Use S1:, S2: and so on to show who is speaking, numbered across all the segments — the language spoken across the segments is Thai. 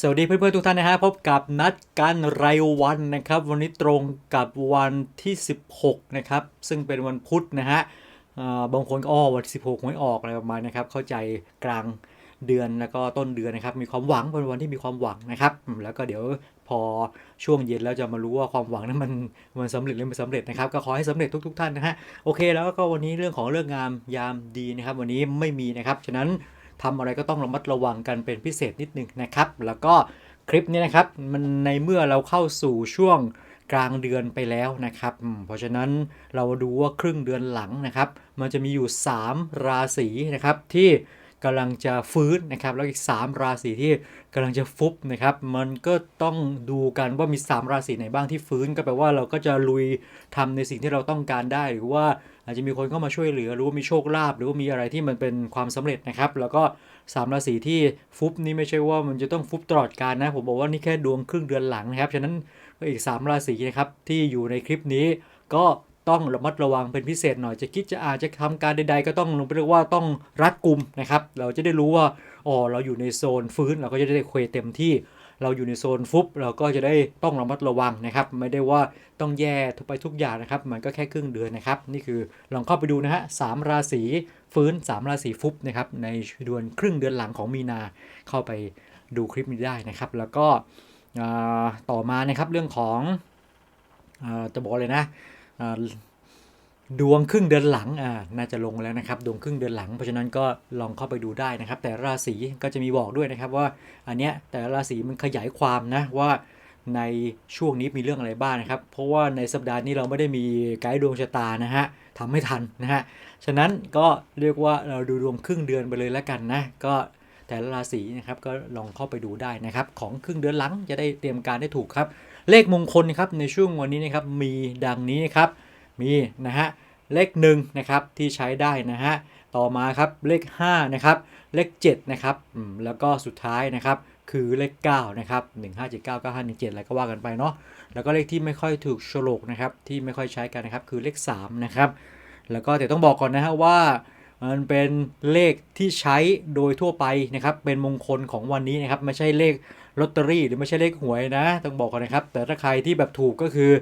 S1: สวัสดีเพื่อนๆทุกท่านนะฮะพบกับนัดกันรายวันนะครับ วันนี้ตรงกับวันที่ 16 นะครับ ซึ่งเป็นวันพุธนะฮะบางคนก็อ้อวันที่16หวยออกอะไรประมาณนะครับ เข้าใจกลางเดือนแล้วก็ต้นเดือนนะครับ มีความหวังเป็นวันที่มีความหวังนะครับ แล้วก็เดี๋ยวพอช่วงเย็นแล้วจะมารู้ว่าความหวังนั้นมันมันสำเร็จหรือไม่สำเร็จนะครับ ก็ขอให้สำเร็จทุก ๆ ท่านนะฮะโอเค แล้วก็วันนี้เรื่องของเรื่องงามยามดีนะครับ วันนี้ไม่มีนะครับฉะนั้น ทำอะไรก็ต้องระมัดระวังกันเป็นพิเศษนิดนึงนะครับ แล้วก็คลิปนี้นะครับมันในเมื่อเราเข้าสู่ช่วงกลางเดือนไปแล้วนะครับ เพราะฉะนั้นเราดูว่าครึ่งเดือนหลังนะครับ มันจะมีอยู่ 3 ราศีนะครับที่ กำลังจะฟื้นนะครับ แล้วอีก 3 ราศีที่กำลังจะฟุบนะครับ มันก็ต้องดูกันว่ามี 3 ราศีไหนบ้างที่ฟื้น ก็แปลว่าเราก็จะลุยทำในสิ่งที่เราต้องการได้ หรือว่าอาจจะมีคนเข้ามาช่วยเหลือ หรือว่ามีโชคลาภ หรือว่ามีอะไรที่มันเป็นความสำเร็จนะครับ แล้วก็สามราศีที่ฟุบนี่ไม่ใช่ว่ามันจะต้องฟุบตลอดการนะ ผมบอกว่านี่แค่ดวงครึ่งเดือนหลังนะครับ ฉะนั้นอีก 3 ราศีนะครับที่อยู่ในคลิปนี้ก็ ต้องระมัดระวังเป็นพิเศษหน่อยจะคิดจะอาจจะทำการใด ๆ ก็ต้องลงไปเรียกว่าต้องรัดกุมนะครับ เราจะได้รู้ว่าอ๋อเราอยู่ในโซนฟื้นเราก็จะได้เควเต็มที่ เราอยู่ในโซนฟุบเราก็จะได้ต้องระมัดระวังนะครับ ไม่ได้ว่าต้องแย่ทุกไปทุกอย่างนะครับ มันก็แค่ครึ่งเดือนนะครับ นี่คือลองเข้าไปดูนะฮะสามราศีฟื้น 3 ราศีฟุบนะครับในเดือนครึ่งเดือนหลังของมีนาเข้าไปดูคลิปนี้ได้นะครับ แล้วก็ต่อมานะครับเรื่องของอจะบอกเลยนะ ดวงครึ่งเดือนหลังอ่าน่าจะลงแล้วนะครับ ดวงครึ่งเดือนหลัง เพราะฉะนั้นก็ลองเข้าไปดูได้นะครับ แต่ราศีก็จะมีบอกด้วยนะครับว่าอันเนี้ยแต่ราศีมันขยายความนะว่าในช่วงนี้มีเรื่องอะไรบ้างนะครับ เพราะว่าในสัปดาห์นี้เราไม่ได้มีไกด์ดวงชะตานะฮะทำไม่ทันนะฮะ ฉะนั้นก็เรียกว่าเราดูรวมครึ่งเดือนไปเลยแล้วกันนะ ก็แต่ละราศีนะครับก็ลองเข้าไปดูได้นะครับ ของครึ่งเดือนหลังจะได้เตรียมการได้ถูกครับ เลขมงคลนะครับในช่วงวันนี้นะครับมีดังนี้นะครับมีนะฮะเลข1นะครับที่ใช้ได้นะฮะต่อมาครับเลข5นะครับเลข7นะครับแล้วก็สุดท้ายนะครับคือเลข9นะครับ1 5 7 9 9 5 1 7อะไรก็ว่ากันไปเนาะแล้วก็เลขที่ไม่ค่อยถูกโฉลกนะครับที่ไม่ค่อยใช้กันนะครับคือเลข3นะครับแล้วก็แต่ต้องบอกก่อนนะฮะว่ามันเป็นเลขที่ใช้โดยทั่วไปนะครับเป็นมงคลของวันนี้นะครับไม่ใช่เลข ลอตเตอรี่หรือไม่ใช่เลขหวยนะ ต้องบอกก่อนนะครับ แต่ถ้าใครที่แบบถูกก็คือ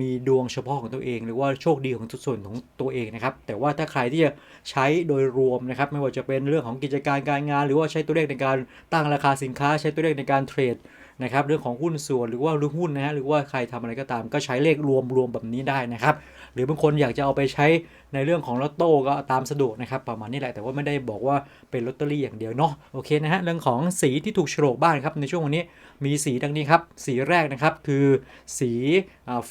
S1: มีดวงเฉพาะของตัวเอง หรือว่าโชคดีของทุกส่วนของตัวเองนะครับ แต่ว่าถ้าใครที่จะใช้โดยรวมนะครับ ไม่ว่าจะเป็นเรื่องของกิจการการงาน หรือว่าใช้ตัวเลขในการตั้งราคาสินค้า ใช้ตัวเลขในการเทรดนะครับ เรื่องของหุ้นส่วนหรือว่ารื่อหุ้นนะฮะหรือว่าใครทำอะไรก็ตามก็ใช้เลขรวมรวมแบบนี้ได้นะครับ หรือบางคนอยากจะเอาไปใช้ในเรื่องของลอตโต้ก็ตามสะดวกนะครับ ประมาณนี้แหละ แต่ว่าไม่ได้บอกว่าเป็นลอตเตอรี่อย่างเดียวเนาะโอเคนะฮะเรื่องของสีที่ถูกโฉลกบ้านครับในช่วงวันนี้มีสีดังนี้ครับสีแรกนะครับคือสี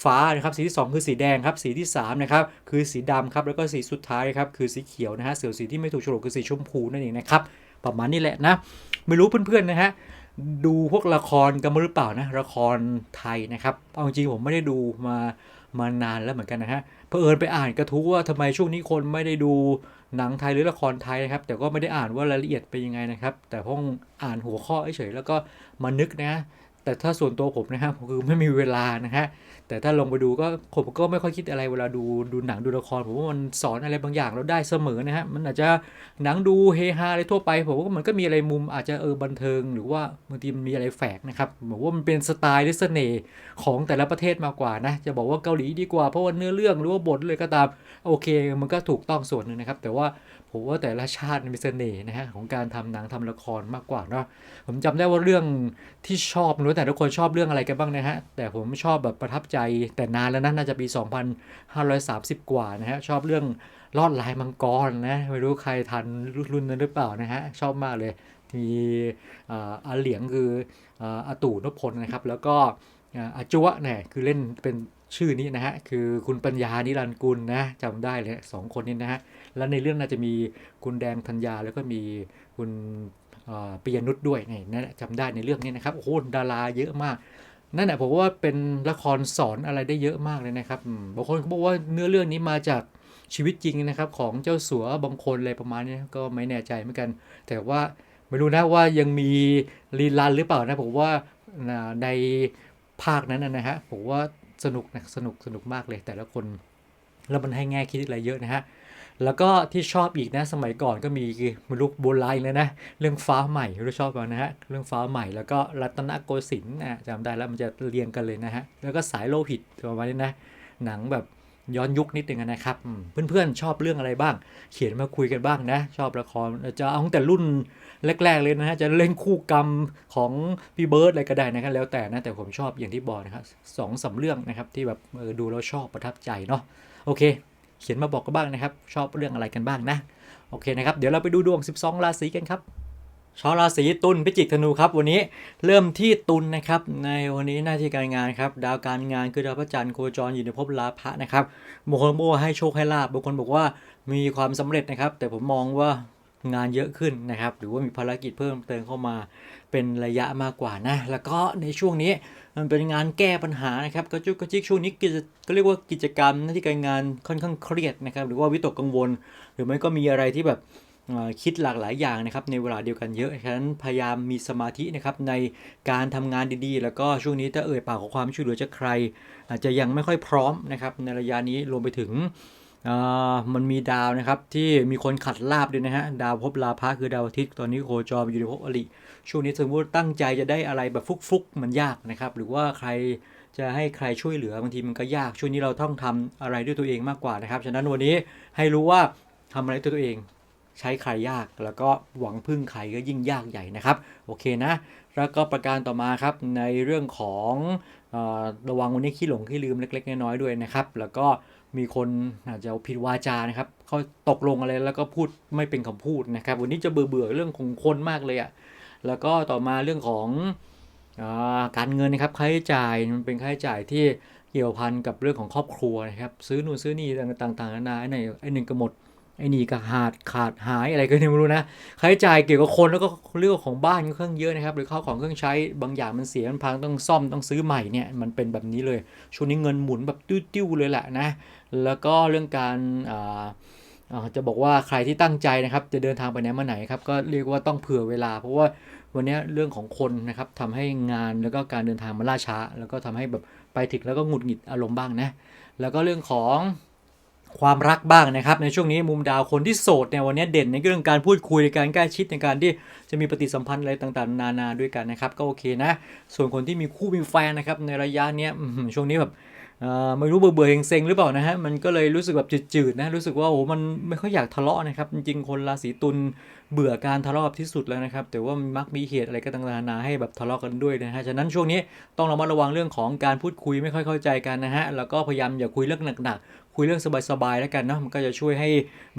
S1: ฟ้านะครับสีที่ 2 คือสีแดงครับสีที่3นะครับคือสีดำครับแล้วก็สีสุดท้ายครับคือสีเขียวนะฮะส่วนสีที่ไม่ถูกโฉลกคือสีชมพูนั่นเองนะครับประมาณนี้แหละนะไม่รู้เพื่อนๆนะฮะดูพวกละครกันมาหรือเปล่านะละครไทยนะครับเอาจริงๆผมไม่ได้ดูมา มานานแล้วเหมือนกันนะฮะเพอเอิญไปอ่านกระทู้ว่าทำไมช่วงนี้คนไม่ได้ดูหนังไทยหรือละครไทยนะครับ แต่ก็ไม่ได้อ่านว่ารายละเอียดเป็นยังไงนะครับ แต่พิ่งอ่านหัวข้อเฉยๆแล้วก็มานึกนะ แต่ถ้าส่วนตัวผมนะฮะผมคือไม่มีเวลานะฮะแต่ถ้าลงไปดูก็ผมก็ไม่ค่อยคิดอะไรเวลาดูดูหนังดูละครผมว่ามันสอนอะไรบางอย่างเราได้เสมอนะฮะมันอาจจะหนังดูเฮฮาอะไรทั่วไปผมว่ามันก็มีอะไรมุมอาจจะเออบันเทิง หรือว่าบางทีมันมีอะไรแฝงนะครับบอกว่ามันเป็นสไตล์หรือเสน่ห์ของแต่ละประเทศมากกว่านะจะบอกว่าเกาหลีดีกว่าเพราะว่าเนื้อเรื่องหรือว่าบทเลยก็ตามโอเค มันก็ถูกต้องส่วนหนึ่งนะครับแต่ว่า ผมว่าแต่ละชาติมีเสน่ห์นะฮะของการทำหนังทำละครมากกว่าเนาะผมจำได้ว่าเรื่องที่ชอบรู้แต่ทุกคนชอบเรื่องอะไรกันบ้างนะฮะแต่ผมชอบแบบประทับใจแต่นานแล้วนะน่าจะปี 2530 กว่านะฮะชอบเรื่องลอดลายมังกรนะไม่รู้ใครทันรุ่นนั้นหรือเปล่านะฮะชอบมากเลยมีอาเหลียงคืออาตู่นพพลนะครับ แล้วก็อาจัวเนี่ยคือเล่นเป็น ชื่อนี้นะฮะคือคุณปัญญานิรันกุลนะจำได้เลยสองคนนี้นะฮะแล้วในเรื่องน่าจะมีคุณแดงธัญญาแล้วก็มีคุณปิยนุชด้วยนี่นั่นแหละจำได้ในเรื่องนี้นะครับโอ้โหดาราเยอะมากนั่นแหละผมว่าเป็นละครสอนอะไรได้เยอะมากเลยนะครับบางคนเขาบอกว่าเนื้อเรื่องนี้มาจากชีวิตจริงนะครับ ของเจ้าสัวบางคนอะไรประมาณนี้ก็ไม่แน่ใจเหมือนกัน แต่ว่าไม่รู้นะว่ายังมีรีลันหรือเปล่านะผมว่าในภาคนั้นนะฮะผมว่า สนุกนะสนุกสนุกมากเลยแต่ละคน แล้วมันให้แง่คิดอะไรเยอะนะฮะแล้วก็ที่ชอบอีกนะสมัยก่อนก็มีม่รู้โบราณเลยนะ เรื่องฟ้าใหม่รู้ชอบกันนะฮะเรื่องฟ้าใหม่แล้วก็รัตนโกสินทร์นะจำได้แล้วมันจะเรียงกันเลยนะฮะแล้วก็สายโลหิตประมาณนี้นะหนังแบบ ย้อนยุคนิดนึงนะครับอืมเพื่อนๆชอบเรื่องอะไรบ้าง เขียนมาคุยกันบ้างนะ ชอบละครจะเอาตั้งแต่รุ่นแรก ๆ เลยนะฮะจะเล่นคู่กรรมของพี่เบิร์ดอะไรก็ได้นะครับแล้วแต่นะแต่ผมชอบอย่างที่บอกนะครับสองสามเรื่องนะครับที่แบบเออดูแล้วชอบประทับใจเนาะโอเค เขียนมาบอกกันบ้างนะครับ ชอบเรื่องอะไรกันบ้างนะโอเคนะครับเดี๋ยวเราไปดูดวง 12 ราศีกันครับ ชาวราศีตุลพิจิกธนูครับ วันนี้เริ่มที่ตุลนะครับ ในวันนี้หน้าที่การงานครับ ดาวการงานคือดาวพระจันทร์โคจรอยู่ในภพลาภะนะครับบางคนบอกว่าให้โชคให้ลาบบางคนบอกว่ามีความสำเร็จนะครับ แต่ผมมองว่างานเยอะขึ้นนะครับ หรือว่ามีภารกิจเพิ่มเติมเข้ามาเป็นระยะมากกว่านะ แล้วก็ในช่วงนี้มันเป็นงานแก้ปัญหานะครับก็จุกกระจิกช่วงนี้กิจก็เรียกว่ากิจกรรมหน้าที่การงานค่อนข้างเครียดนะครับ หรือว่าวิตกกังวล หรือไม่ก็มีอะไรที่แบบ คิดหลากหลายอย่างนะครับในเวลาเดียวกันเยอะฉะนั้นพยายามมีสมาธินะครับในการทำงานดีๆ แล้วก็ช่วงนี้ถ้าเอ่ยปากขอความช่วยเหลือจากใคร อาจจะยังไม่ค่อยพร้อมนะครับในระยะนี้รวมไปถึงมันมีดาวนะครับที่มีคนขัดลาบด้วยนะฮะดาวภพลาภะคือดาวอาทิตย์ตอนนี้โคจรอยู่ในภพอริช่วงนี้สมมติตั้งใจจะได้อะไรแบบฟุกๆมันยากนะครับหรือว่าใครจะให้ใครช่วยเหลือบางทีมันก็ยากช่วงนี้เราต้องทำอะไรด้วยตัวเองมากกว่านะครับ ฉะนั้นวันนี้ให้รู้ว่าทำอะไรด้วยตัวเอง ใช้ใครยาก แล้วก็หวังพึ่งใครก็ยิ่งยากใหญ่นะครับ โอเคนะ แล้วก็ประการต่อมาครับในเรื่องของออระวังวันนี้ขี้หลงขี้ลืมเล็ก ๆ น้อยๆด้วยนะครับ แล้วก็มีคนอาจจะผิดวาจานะครับเขาตกลงอะไรแล้วก็พูดไม่เป็นคำพูดนะครับ วันนี้จะเบื่อเบื่อเรื่องของคนมากเลยอะ่ะแล้วก็ต่อมาเรื่องของอการเงินนะครับค่าใช้จ่ายมันเป็นค่าใช้จ่ายที่เกี่ยวพันกับเรื่องของครอบครัวนะครับ ซื้อนู่นซื้อนี่ต่างๆนานาไอ้ไหนไอ้หนึ่งก็หมด ไอ้นี่ก็ขาดขาดหายอะไรก็ไม่รู้นะค่าใช้จ่ายเกี่ยวกับคนแล้วก็เรื่องของบ้านก็เครื่องเยอะนะครับ หรือข้าวของเครื่องใช้บางอย่างมันเสียมันพังต้องซ่อมต้องซื้อใหม่เนี่ยมันเป็นแบบนี้เลยช่วงนี้เงินหมุนแบบติ้วๆเลยแหละนะ แล้วก็เรื่องการจะบอกว่าใครที่ตั้งใจนะครับ จะเดินทางไปไหนมาไหนครับก็เรียกว่าต้องเผื่อเวลา เพราะว่าวันนี้เรื่องของคนนะครับทำให้งานแล้วก็การเดินทางมันล่าช้า แล้วก็ทำให้แบบไปถึงแล้วก็หงุดหงิดอารมณ์บ้างนะแล้วก็เรื่องของ ความรักบ้างนะครับ ในช่วงนี้มุมดาวคนที่โสดเนี่ยวันนี้เด่นในเรื่องการพูดคุยในการใกล้ชิดในการที่จะมีปฏิสัมพันธ์อะไรต่างๆ นานาด้วยกันนะครับ ก็โอเคนะ ส่วนคนที่มีคู่มีแฟนนะครับในระยะเนี้ยช่วงนี้แบบไม่รู้เบื่อเบื่อเซ็งๆหรือเปล่านะฮะมันก็เลยรู้สึกแบบจืดๆนะรู้สึกว่าโอ้มันไม่ค่อยอยากทะเลาะนะครับจริงๆคนราศีตุลเบื่อการทะเลาะที่สุดแล้วนะครับแต่ว่ามันมักมีเหตุอะไรก็ต่างๆนานาให้แบบทะเลาะกันด้วยนะฮะฉะนั้นช่วงนี้ต้องระมัดระวังเรื่องของการพูดคุยไม่ค่อยเข้าใจกันนะฮะแล้วก็พยายามอย่าคุยเรื่องหนักๆคุยเรื่องสบายๆแล้วกันเนาะมันก็จะช่วยให้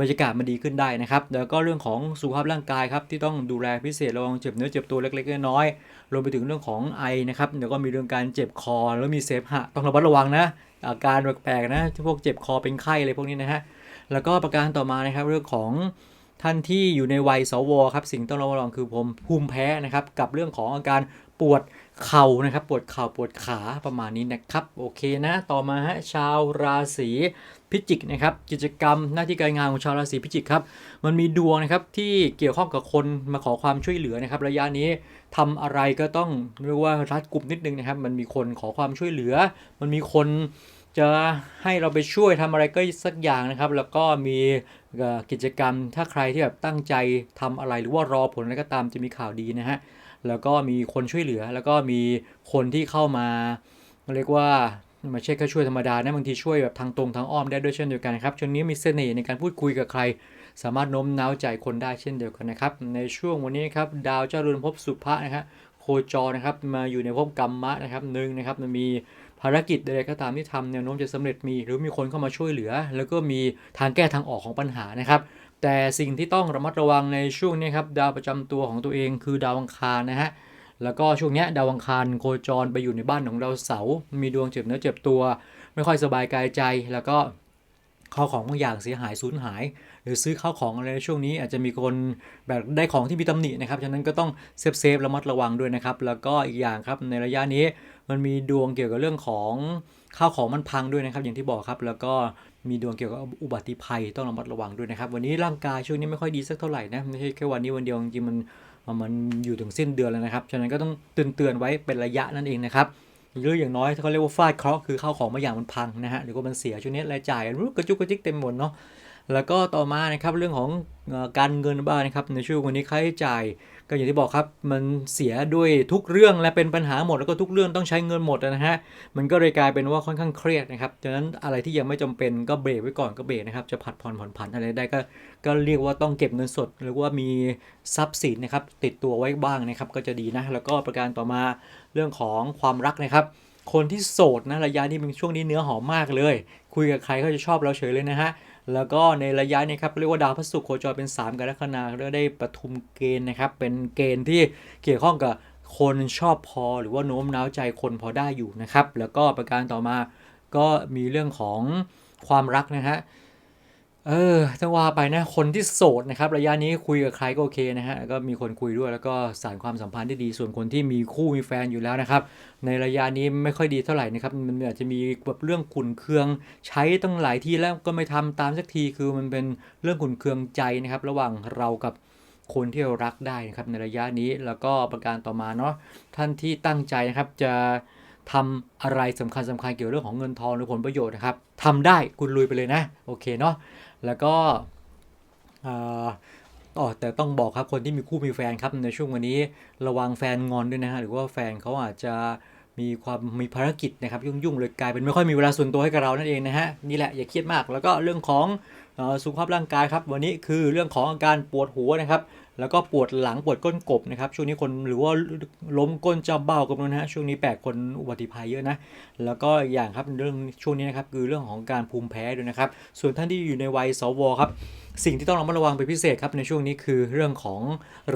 S1: บรรยากาศมันดีขึ้นได้นะครับแล้วก็เรื่องของสุขภาพร่างกายครับที่ต้องดูแลพิเศษระวังเจ็บเนื้อเจ็บตัวเล็กๆน้อยๆรวมไปถึงเรื่องของไอนะครับเดี๋ยวก็มีเรื่องการเจ็บคอแล้วมีเสมหะต้องระมัดระวังนะอาการแปลกๆนะที่พวกเจ็บคอเป็นไข้อะไรพวกนี้นะฮะแล้วก็ประการต่อมานะครับเรื่องของท่านที่อยู่ในวัยสวครับสิ่งต้องระวังคือผมภูมิแพ้นะครับกับเรื่องของอาการ ปวดเข่านะครับปวดเข่าปวดขาประมาณนี้นะครับโอเคนะต่อมาฮะชาวราศีพิจิกนะครับกิจกรรมหน้าที่การงานของชาวราศีพิจิกครับมันมีดวงนะครับที่เกี่ยวข้องกับคนมาขอความช่วยเหลือนะครับระยะนี้ทำอะไรก็ต้องเรียกว่ารัดกุมนิดนึงนะครับ มันมีคนขอความช่วยเหลือ มันมีคนจะให้เราไปช่วยทำอะไรก็สักอย่างนะครับ แล้วก็มีกิจกรรมถ้าใครที่แบบตั้งใจทำอะไรหรือว่ารอผลอะไรก็ตามจะมีข่าวดีนะฮะ แล้วก็มีคนช่วยเหลือ แล้วก็มีคนที่เข้ามาเรียกว่าไมาใช่แค่ช่วยธรรมดานะบางทีช่วยแบบทางตรงทางอ้อมได้ด้วยเช่นเดียวกันครับช่วงนี้มีเสน่ห์ในการพูดคุยกับใคร สามารถโน้มน้าวใจคนได้เช่นเดียวกันนะครับ ในช่วงวันนี้ครับดาวเจ้าเรือนภพสุภะนะครับโคจรนะครับมาอยู่ในภพกรรมะนะครับหนึ่งนะครับมันมีภารกิจใดๆก็ตามที่ทำแนวโน้มจะสำเร็จมี หรือมีคนเข้ามาช่วยเหลือ แล้วก็มีทางแก้ทางออกของปัญหานะครับ แต่สิ่งที่ต้องระมัดระวังในช่วงนี้ครับดาวประจำตัวของตัวเองคือดาวอังคารนะฮะแล้วก็ช่วงนี้ดาวอังคารโคจรไปอยู่ในบ้านของดาวเสามีดวงเจ็บเนื้อเจ็บตัว ไม่ค่อยสบายกายใจ แล้วก็ข้าวของบางอย่างเสียหายสูญหาย หรือซื้อข้าวของอะไรในช่วงนี้อาจจะมีคนแบบได้ของที่มีตำหนินะครับฉะนั้นก็ต้องเซฟเซฟระมัดระวังด้วยนะครับ แล้วก็อีกอย่างครับในระยะนี้ มันมีดวงเกี่ยวกับเรื่องของข้าวของมันพังด้วยนะครับ อย่างที่บอกครับ แล้วก็มีดวงเกี่ยวกับอุบัติภัยต้องระมัดระวังด้วยนะครับ วันนี้ร่างกายช่วงนี้ไม่ค่อยดีสักเท่าไหร่นะไม่ใช่แค่วันนี้วันเดียวจริงมันมันอยู่ถึงสิ้นเดือนแล้วนะครับฉะนั้นก็ต้องเตือนเตือนๆไว้เป็นระยะนั่นเองนะครับหรืออย่างน้อยเขาเรียกว่าฟาดเคราะห์คือข้าวของบางอย่างมันพังนะฮะหรือว่ามันเสียช่วงนี้รายจ่ายรู้กระจุกกระจิกเต็มหมดเนาะ แล้วก็ต่อมานะครับเรื่องของการเงินบ้างนะครับในช่วงวันนี้ค่าใช้จ่ายก็อย่างที่บอกครับมันเสียด้วยทุกเรื่องและเป็นปัญหาหมดแล้วก็ทุกเรื่องต้องใช้เงินหมดนะฮะมันก็เลยกลายเป็นว่าค่อนข้างเครียดนะครับดังนั้นอะไรที่ยังไม่จำเป็นก็เบรกไว้ก่อนก็เบรกนะครับจะผัดผ่อนผ่อนผันอะไรได้ก็ก็เรียกว่าต้องเก็บเงินสดหรือว่ามีทรัพย์สินนะครับติดตัวไว้บ้างนะครับก็จะดีนะแล้วก็ประการต่อมาเรื่องของความรักนะครับ คนที่โสดนะระยะนี้เป็นช่วงนี้เนื้อหอมมากเลย คุยกับใครก็จะชอบเราเฉยเลยนะฮะ แล้วก็ในระยะนี้ครับเรียกว่าดาวพฤหัสโคจรเป็น 3กันลัคนาแล้วได้ประทุมเกณฑ์นะครับ เป็นเกณฑ์ที่เกี่ยวข้องกับคนชอบพอหรือว่าโน้มน้าวใจคนพอได้อยู่นะครับ แล้วก็ประการต่อมาก็มีเรื่องของความรักนะฮะ เออถ้าว่าไปนะ คนที่โสดนะครับ ระยะนี้คุยกับใครก็โอเคนะฮะ ก็มีคนคุยด้วยแล้วก็สานความสัมพันธ์ที่ดี ส่วนคนที่มีคู่มีแฟนอยู่แล้วนะครับ ในระยะนี้ไม่ค่อยดีเท่าไหร่นะครับ มันอาจจะมีแบบเรื่องขุนเคือง ใช้ตั้งหลายที่แล้วก็ไม่ทำตามสักที คือมันเป็นเรื่องขุนเคืองใจนะครับ ระหว่างเรากับคนที่เรารักได้นะครับ ในระยะนี้ แล้วก็ประการต่อมาเนาะ ท่านที่ตั้งใจนะครับจะทำอะไรสำคัญสำคัญเกี่ยวกับเรื่องของเงินทองหรือผลประโยชน์นะครับทำได้คุณลุยไปเลยนะ โอเคเนาะ แล้วก็เอ่ออ๋อแต่ต้องบอกครับคนที่มีคู่มีแฟนครับในช่วงวันนี้ระวังแฟนงอนด้วยนะฮะหรือว่าแฟนเขาอาจจะมีความมีภารกิจนะครับ ยุ่งๆเลยกลายเป็นไม่ค่อยมีเวลาส่วนตัวให้กับเรานั่นเองนะฮะนี่แหละอย่าเครียดมากแล้วก็เรื่องของอสุขภาพร่างกายครับ วันนี้คือเรื่องของอาการปวดหัวนะครับ แล้วก็ปวดหลังปวดก้นกบนะครับ ช่วงนี้คนหรือว่าล้มก้นจะเบ้ากันนะฮะช่วงนี้แปลกคนอุบัติภัยเยอะนะแล้วก็อีกอย่างครับเรื่องช่วงนี้นะครับคือเรื่องของการภูมิแพ้ด้วยนะครับ ส่วนท่านที่อยู่ในวัยสวครับสิ่งที่ต้องระมัดระวังเป็นพิเศษครับในช่วงนี้คือเรื่องของ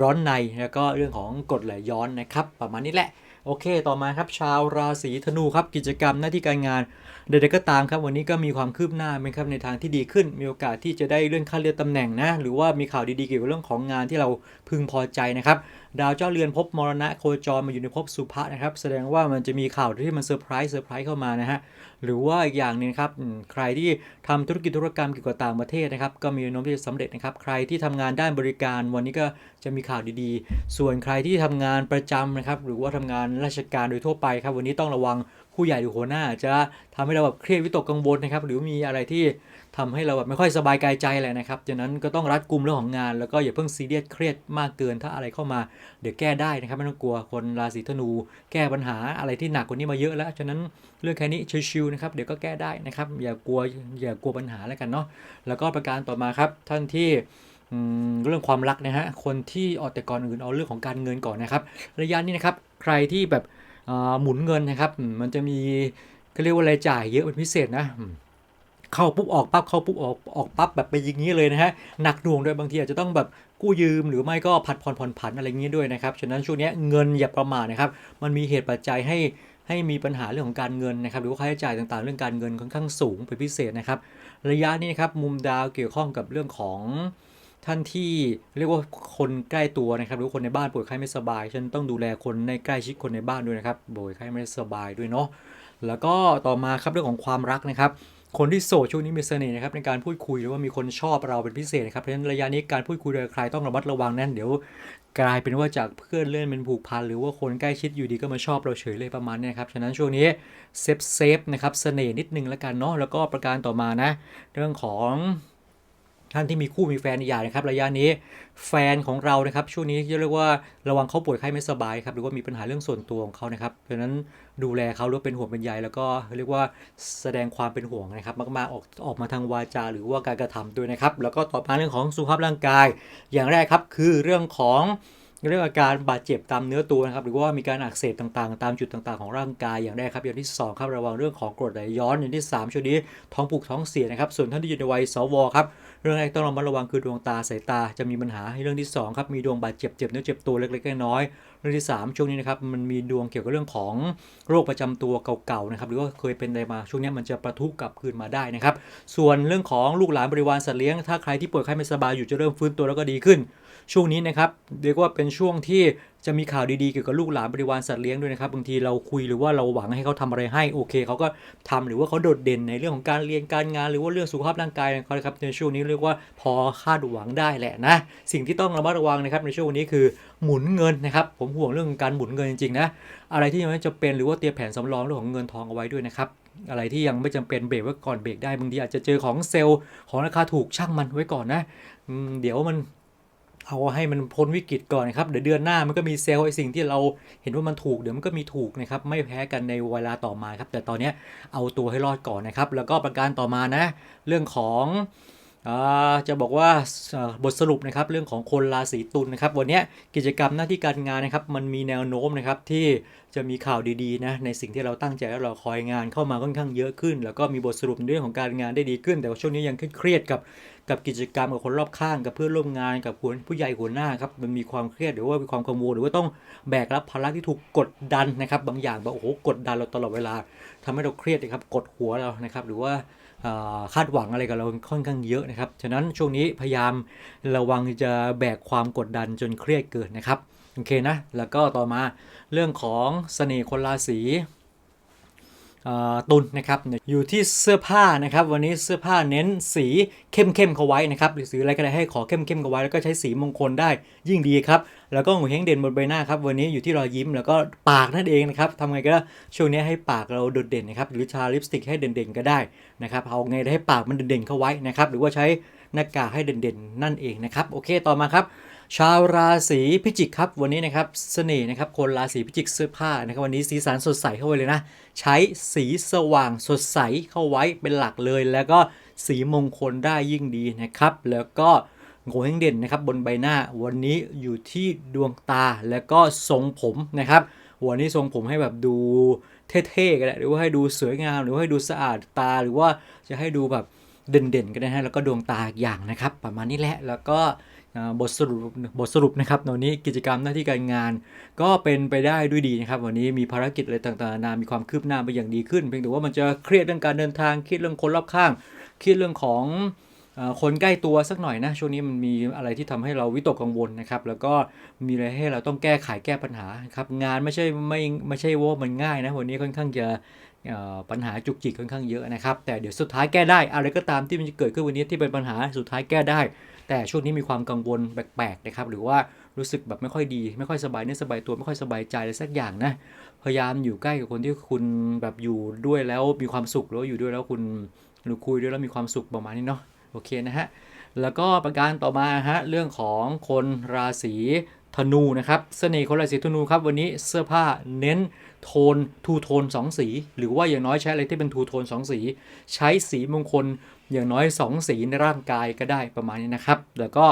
S1: ร้อนในแล้วก็เรื่องของกรดไหลย้อนนะครับ ประมาณนี้แหละโอเค ต่อมาครับชาวราศีธนูครับกิจกรรมหน้าที่การงาน ใดๆก็ตามครับวันนี้ก็มีความคืบหน้าไหมครับในทางที่ดีขึ้น มีโอกาสที่จะได้เลื่อนขั้นเลื่อนตำแหน่งนะ หรือว่ามีข่าวดีๆเกี่ยวกับเรื่องของงานที่เราพึงพอใจนะครับดาวเจ้าเรือนพบมรณะโคจรมาอยู่ในภพสุภะนะครับ แสดงว่ามันจะมีข่าวที่มันเซอร์ไพรส์เซอร์ไพรส์เข้ามานะฮะหรือว่าอีกอย่างหนึงครับใครที่ทำธุรกิจธุรกรรมเกี่ยวกับต่างประเทศนะครับก็มีแนวโน้มที่จะสำเร็จนะครับ ใครที่ทำงานด้านบริการวันนี้ก็จะมีข่าวดีๆ ส่วนใครที่ทำงานประจำนะครับ หรือว่าทำงานราชการโดยทั่วไปครับ วันนี้ต้องระวัง ผู้ใหญ่หรือหัวหน้าจะทำให้เราแบบเครียดวิตกกังวลนะครับ หรือมีอะไรที่ทำให้เราแบบไม่ค่อยสบายกายใจเลยนะครับดังนั้นก็ต้องรัดกุมเรื่องของงาน แล้วก็อย่าเพิ่งซีเรียสเครียดมากเกิน ถ้าอะไรเข้ามาเดี๋ยวแก้ได้นะครับ ไม่ต้องกลัวคนราศีธนู แก้ปัญหาอะไรที่หนักกว่านี้มาเยอะแล้วฉะนั้นเรื่องแค่นี้ชิวๆนะครับเดี๋ยวก็แก้ได้นะครับ อย่ากลัวอย่ากลัวปัญหาแล้วกันเนาะแล้วก็ประการต่อมาครับท่านที่เรื่องความรักนะฮะคนที่เอาแต่ก่อนอื่นเอาเรื่องของการเงินก่อนนะครับ ระยะนี้นะครับใครที่แบบ หมุนเงินนะครับ มันจะมีก็เรียกว่ารายจ่ายเยอะเป็นพิเศษนะเข้าปุ๊บออกปั๊บเข้าปุ๊บออกออกปั๊บแบบไปอย่างนี้เลยนะฮะหนักหน่วงด้วยบางทีอาจจะต้องแบบกู้ยืมหรือไม่ก็ผัดผ่อนผ่อนผันอะไรอย่างนี้ด้วยนะครับฉะนั้นช่วงนี้เงินอย่าประมาทนะครับ มันมีเหตุปัจจัยให้ให้มีปัญหาเรื่องของการเงินนะครับหรือว่าค่าใช้จ่ายต่างๆ เรื่องการเงินค่อนข้างสูงเป็นพิเศษนะครับ ระยะนี้นะครับมุมดาวเกี่ยวข้องกับเรื่องของ ท่านที่เรียกว่าคนใกล้ตัวนะครับหรือคนในบ้านป่วยไข้ไม่สบาย ฉันต้องดูแลคนในใกล้ชิดคนในบ้านด้วยนะครับป่วยไข้ไม่สบายด้วยเนาะแล้วก็ต่อมาครับเรื่องของความรักนะครับ คนที่โสดช่วงนี้มีเสน่ห์นะครับในการพูดคุยหรือว่ามีคนชอบเราเป็นพิเศษนะครับเพราะฉะนั้นระยะนี้การพูดคุยกับใครต้องระมัดระวังนั่นเดี๋ยวกลายเป็นว่าจากเพื่อนเลื่อนเป็นผูกพันหรือว่าคนใกล้ชิดอยู่ดีก็มาชอบเราเฉยเลยประมาณนี้ครับฉะนั้นช่วงนี้เซฟเซฟนะครับเสน่ห์นิดนึงแล้วกันเนาะแล้วก็ประการต่อมานะ เรื่องของ ท่านที่มีคู่มีแฟนอย่านะครับ ระยะนี้แฟนของเรานะครับ ช่วงนี้จะเรียกว่าระวังเขาป่วยไข้ไม่สบายครับหรือว่ามีปัญหาเรื่องส่วนตัวของเขานะครับเพราะนั้นดูแลเขาหรือเป็นห่วงเป็นใยแล้วก็เรียกว่าแสดงความเป็นห่วงนะครับ มากๆออกออกมาทางวาจา หรือว่าการกระทำด้วยนะครับ แล้วก็ต่อมาเรื่องของสุขภาพร่างกาย อย่างแรกครับคือเรื่องของเรื่องอาการบาดเจ็บตามเนื้อตัวนะครับหรือว่ามีการอักเสบต่างๆ ตามจุดต่างๆของร่างกายอย่างแรกครับอย่างที่สองครับระวังเรื่องของกรดไหลย้อนอย่างที่สามช่วงนี้ท้องผูกท้องเสียนะครับส่วนท่านที่อยู่ในวัยสวครับ รื่องแรกต้องระมัดระวังคือดวงตาสายตาจะมีปัญหาเรื่องที่สองครับมีดวงบาดเจ็บเจ็บเนื้อเจ็บตัวเล็กๆน้อยๆเรื่องที่สามช่วงนี้นะครับมันมีดวงเกี่ยวกับเรื่องของโรคประจำตัวเก่าๆนะครับหรือว่าเคยเป็นอะไรมาช่วงนี้มันจะประทุกลับคืนมาได้นะครับส่วนเรื่องของลูกหลานบริวารสัตว์เลี้ยงถ้าใครที่ป่วยไข้ไม่สบายอยู่จะเริ่มฟื้นตัวแล้วก็ดีขึ้น ช่วงนี้นะครับเรียกว่าเป็นช่วงที่จะมีข่าวดีๆเกี่ยวกับลูกหลานบริวารสัตว์เลี้ยงด้วยนะครับบางทีเราคุยหรือว่าเราหวังให้เขาทำอะไรให้โอเคเขาก็ทำหรือว่าเขาโดดเด่นในเรื่องของการเรียนการงาน หรือว่าเรื่องสุขภาพร่างกายของเขานะครับในช่วงนี้เรียกว่าพอคาดหวังได้แหละนะสิ่งที่ต้องระมัดระวังนะครับในช่วงนี้คือหมุนเงินนะครับผมห่วงเรื่องการหมุนเงินจริงๆนะอะไรที่ยังไม่จำเป็นหรือว่าเตรียมแผนสำรองเรื่องของเงินทองเอาไว้ด้วยนะครับอะไรที่ยังไม่จำเป็นเบรกไว้ก่อนเบรกได้บางทีอาจจะเจอของเซลล์ของราคาถูกช่างมันไว้ก่อนนะเดี๋ยวมัน เอาให้มันพ้นวิกฤตก่อนนะครับเดี๋ยวเดือนหน้ามันก็มีเซลล์ไอสิ่งที่เราเห็นว่ามันถูกเดี๋ยวมันก็มีถูกนะครับไม่แพ้กันในเวลาต่อมาครับแต่ตอนนี้เอาตัวให้รอดก่อนนะครับแล้วก็ประการต่อมานะ เรื่องของ จะบอกว่าบทสรุปนะครับเรื่องของคนราศีตุลนะครับวันนี้กิจกรรมหน้าที่การงานนะครับมันมีแนวโน้มนะครับที่จะมีข่าวดีๆนะในสิ่งที่เราตั้งใจและรอคอยงานเข้ามาค่อนข้างเยอะขึ้น แล้วก็มีบทสรุปเรื่องของการงานได้ดีขึ้น แต่ว่าช่วงนี้ยังเครียดกับกับกิจกรรมกับคนรอบข้างกับเพื่อนร่วมงานกับผู้ผู้ใหญ่หัวหน้าครับมันมีความเครียดหรือว่ามีความกังวลหรือว่าต้องแบกรับภาระที่ถูกกดดันนะครับบางอย่างแบบโอ้โหกดดันเราตลอดเวลาทำให้เราเครียดนะครับกดหัวเรานะครับหรือว่า คาดหวังอะไรกับเราค่อนข้างเยอะนะครับ ฉะนั้นช่วงนี้พยายามระวังจะแบกความกดดันจนเครียดเกินนะครับ โอเคนะ แล้วก็ต่อมาเรื่องของเสน่ห์คนราศี ตุลนะครับอยู่ที่เสื้อผ้านะครับ วันนี้เสื้อผ้าเน้นสีเข้มเข้มๆเข้าไว้นะครับหรือสีอะไรก็ได้ให้ขอเข้มเข้มๆเข้าไว้แล้วก็ใช้สีมงคลได้ยิ่งดีครับแล้วก็หัวเฮงเด่นบนใบหน้าครับวันนี้อยู่ที่รอยยิ้มแล้วก็ปากนั่นเองนะครับทำไงก็ได้ช่วงนี้ให้ปากเราโดดเด่นนะครับหรือทาลิปสติกให้เด่นๆก็ได้นะครับเอาไงให้ปากมันเด่นๆเข้าไว้นะครับหรือว่าใช้หน้ากากให้เด่นๆ นั่นเองนะครับโอเคต่อมาครับ ชาวราศีพิจิกครับวันนี้นะครับเสน่ห์นะครับคนราศีพิจิกเสื้อผ้านะครับวันนี้สีสันสดใสเข้าไว้เลยนะ ใช้สีสว่างสดใสเข้าไว้เป็นหลักเลย แล้วก็สีมงคลได้ยิ่งดีนะครับ แล้วก็โงเฮงเด่นนะครับบนใบหน้าวันนี้อยู่ที่ดวงตาแล้วก็ทรงผมนะครับวันนี้ทรงผมให้แบบดูเท่ๆก็ได้หรือว่าให้ดูสวยงามหรือว่าให้ดูสะอาดตาหรือว่าจะให้ดูแบบเด่นๆก็ได้ฮะแล้วก็ดวงตาอีกอย่างนะครับ ประมาณนี้แหละแล้วก็ บทสรุปบทสรุปนะครับวันนี้กิจกรรมหน้าที่การงาน ก็เป็นไปได้ด้วยดีนะครับ วันนี้มีภารกิจอะไรต่างๆนานามีความคืบหน้าไปอย่างดีขึ้น เพียงแต่ว่ามันจะเครียดเรื่องการเดินทางเครียดเรื่องคนรอบข้างเครียดเรื่องของคนใกล้ตัวสักหน่อยนะ ช่วงนี้มันมีอะไรที่ทำให้เราวิตกกังวลนะครับ แล้วก็มีอะไรให้เราต้องแก้ไขแก้ปัญหาครับงานไม่ใช่ไม่ไม่ใช่ว่ามันง่ายนะวันนี้ค่อนข้างจะปัญหาจุกจิกค่อนข้างเยอะนะครับ แต่เดี๋ยวสุดท้ายแก้ได้ อะไรก็ตามที่มันจะเกิดขึ้นวันนี้ที่เป็นปัญหาสุดท้ายแก้ได้ แต่ช่วงนี้มีความกังวลแปลกๆนะครับหรือว่ารู้สึกแบบไม่ค่อยดี ไม่ค่อยสบายเนื้อสบายตัวไม่ค่อยสบายใจอะไรสักอย่างนะพยายามอยู่ใกล้กับคนที่คุณแบบอยู่ด้วยแล้วมีความสุขหรือว่าอยู่ด้วยแล้วคุณหรือคุยด้วยแล้วมีความสุขประมาณนี้เนาะโอเคนะฮะแล้วก็ประการต่อมาฮะเรื่องของคนราศีธนูนะครับเสน่ห์คนราศีธนูครับวันนี้เสื้อผ้าเน้นโทนทูโทนสองสี หรือว่าอย่างน้อยใช้อะไรที่เป็นทูโทนสองสี ใช้สีมงคล อย่างน้อย 2 สีในร่างกายก็ได้ประมาณนี้นะครับ แล้วก็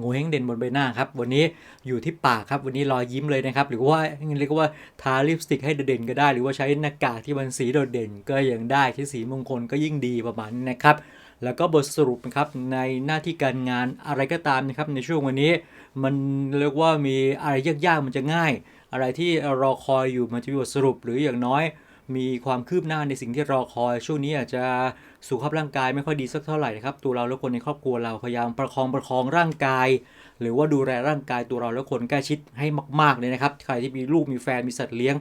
S1: งูเฮงเด่นบนใบหน้าครับ วันนี้อยู่ที่ปากครับ วันนี้รอยยิ้มเลยนะครับ หรือว่าเรียกว่าทาลิปสติกให้เด่นก็ได้ หรือว่าใช้หน้ากากที่มันสีโดดเด่นก็ยังได้ที่สีมงคลก็ยิ่งดีประมาณนี้นะครับ แล้วก็บทสรุปนะครับในหน้าที่การงานอะไรก็ตามนะครับในช่วงวันนี้ มันเรียกว่ามีอะไรยากๆมันจะง่าย อะไรที่รอคอยอยู่มันจะมีบทสรุปหรืออย่างน้อย มีความคืบหน้าในสิ่งที่รอคอยช่วงนี้อาจจะสุขภาพร่างกายไม่ค่อยดีสักเท่าไหร่นะครับตัวเราและคนในครอบครัวเราพยายามประคองประคองร่างกาย หรือว่าดูแลร่างกายตัวเราและคนใกล้ชิดให้มากๆเลยนะครับ ใครที่มีลูกมีแฟนมีสัตว์เลี้ยง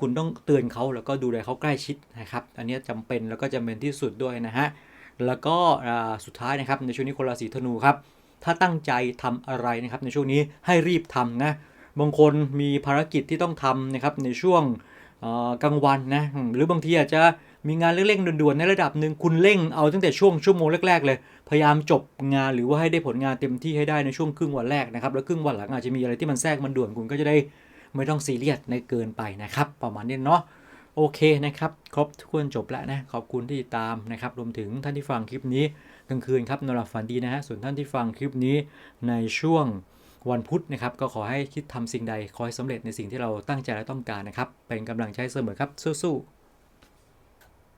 S1: คุณต้องเตือนเขาแล้วก็ดูแลเขาใกล้ชิดนะครับอันนี้จำเป็นแล้วก็จำเป็นที่สุดด้วยนะฮะแล้วก็สุดท้ายนะครับในช่วงนี้คนราศีธนูครับถ้าตั้งใจทำอะไรนะครับในช่วงนี้ให้รีบทำนะบางคนมีภารกิจที่ต้องทำนะครับในช่วง กลางวันนะหรือบางทีอาจจะมีงานเร่งๆด่วนๆในระดับหนึ่งคุณเร่งเอาตั้งแต่ช่วงชั่วโมงแรกๆเลย พยายามจบงานหรือว่าให้ได้ผลงานเต็มที่ให้ได้ในช่วงครึ่งวันแรกนะครับ แล้วครึ่งวันหลังอาจจะมีอะไรที่มันแทรกมันด่วนคุณก็จะได้ไม่ต้องซีเรียสในเกินไปนะครับ ประมาณนี้เนาะโอเคนะครับ ครบทุกคนจบแล้วนะ ขอบคุณที่ติดตามนะครับ รวมถึงท่านที่ฟังคลิปนี้กลางคืนครับนอนหลับฝันดีนะฮะส่วนท่านที่ฟังคลิปนี้ในช่วง วันพุธนะครับ ก็ขอให้คิดทำสิ่งใดขอให้สำเร็จในสิ่งที่เราตั้งใจและต้องการนะครับ เป็นกำลังใจเสมอครับสู้ๆ